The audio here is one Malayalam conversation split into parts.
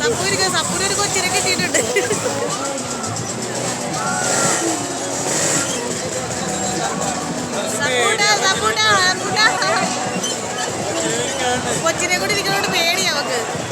സപ്പൂരിക്ക് സപ്പൂരൊരു കൊച്ചിനെ കിട്ടിയിട്ടുണ്ട്. കൊച്ചിനെ കൂടി ഇരിക്കുന്നോണ്ട് പേടിയാ നമുക്ക്.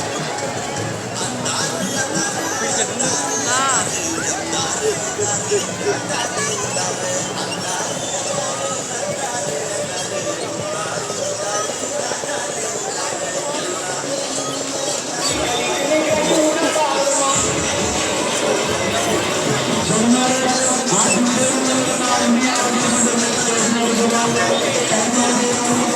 I'm not